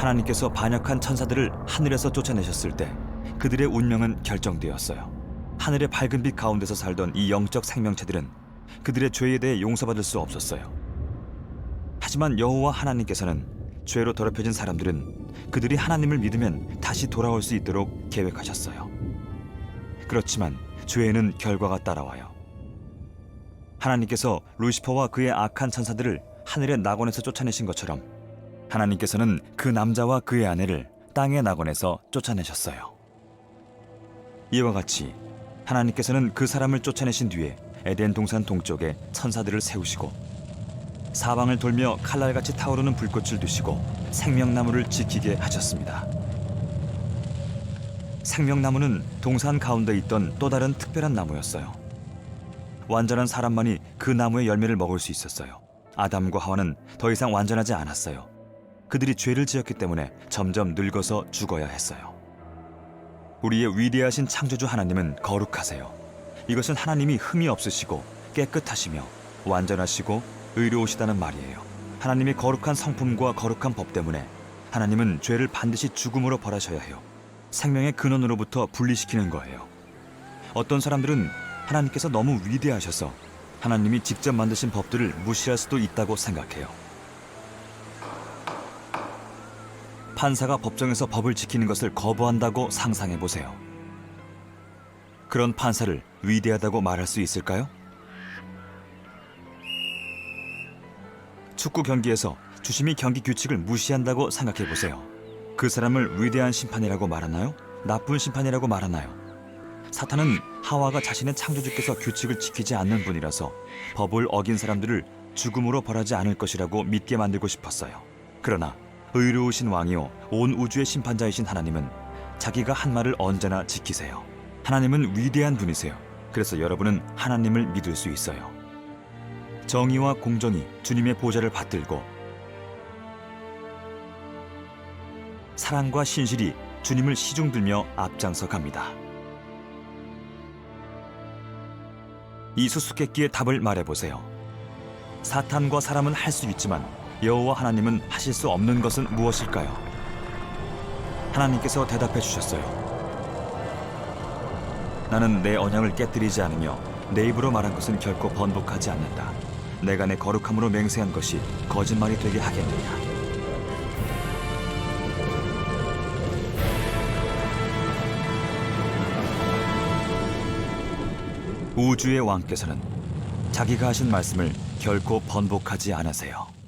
하나님께서 반역한 천사들을 하늘에서 쫓아내셨을 때 그들의 운명은 결정되었어요. 하늘의 밝은 빛 가운데서 살던 이 영적 생명체들은 그들의 죄에 대해 용서받을 수 없었어요. 하지만 여호와 하나님께서는 죄로 더럽혀진 사람들은 그들이 하나님을 믿으면 다시 돌아올 수 있도록 계획하셨어요. 그렇지만 죄에는 결과가 따라와요. 하나님께서 루시퍼와 그의 악한 천사들을 하늘의 낙원에서 쫓아내신 것처럼 하나님께서는 그 남자와 그의 아내를 땅의 낙원에서 쫓아내셨어요. 이와 같이 하나님께서는 그 사람을 쫓아내신 뒤에 에덴 동산 동쪽에 천사들을 세우시고 사방을 돌며 칼날같이 타오르는 불꽃을 두시고 생명나무를 지키게 하셨습니다. 생명나무는 동산 가운데 있던 또 다른 특별한 나무였어요. 완전한 사람만이 그 나무의 열매를 먹을 수 있었어요. 아담과 하와는 더 이상 완전하지 않았어요. 그들이 죄를 지었기 때문에 점점 늙어서 죽어야 했어요. 우리의 위대하신 창조주 하나님은 거룩하세요. 이것은 하나님이 흠이 없으시고 깨끗하시며 완전하시고 의로우시다는 말이에요. 하나님의 거룩한 성품과 거룩한 법 때문에 하나님은 죄를 반드시 죽음으로 벌하셔야 해요. 생명의 근원으로부터 분리시키는 거예요. 어떤 사람들은 하나님께서 너무 위대하셔서 하나님이 직접 만드신 법들을 무시할 수도 있다고 생각해요. 판사가 법정에서 법을 지키는 것을 거부한다고 상상해 보세요. 그런 판사를 위대하다고 말할 수 있을까요? 축구 경기에서 주심이 경기 규칙을 무시한다고 생각해 보세요. 그 사람을 위대한 심판이라고 말하나요? 나쁜 심판이라고 말하나요? 사탄은 하와가 자신의 창조주께서 규칙을 지키지 않는 분이라서 법을 어긴 사람들을 죽음으로 벌하지 않을 것이라고 믿게 만들고 싶었어요. 그러나 의로우신 왕이요 온 우주의 심판자이신 하나님은 자기가 한 말을 언제나 지키세요. 하나님은 위대한 분이세요. 그래서 여러분은 하나님을 믿을 수 있어요. 정의와 공정이 주님의 보좌를 받들고 사랑과 신실이 주님을 시중들며 앞장서 갑니다. 이 수수께끼의 답을 말해보세요. 사탄과 사람은 할 수 있지만 여호와 하나님은 하실 수 없는 것은 무엇일까요? 하나님께서 대답해 주셨어요. 나는 내 언약을 깨뜨리지 않으며 내 입으로 말한 것은 결코 번복하지 않는다. 내가 내 거룩함으로 맹세한 것이 거짓말이 되게 하겠느냐. 우주의 왕께서는 자기가 하신 말씀을 결코 번복하지 않으세요.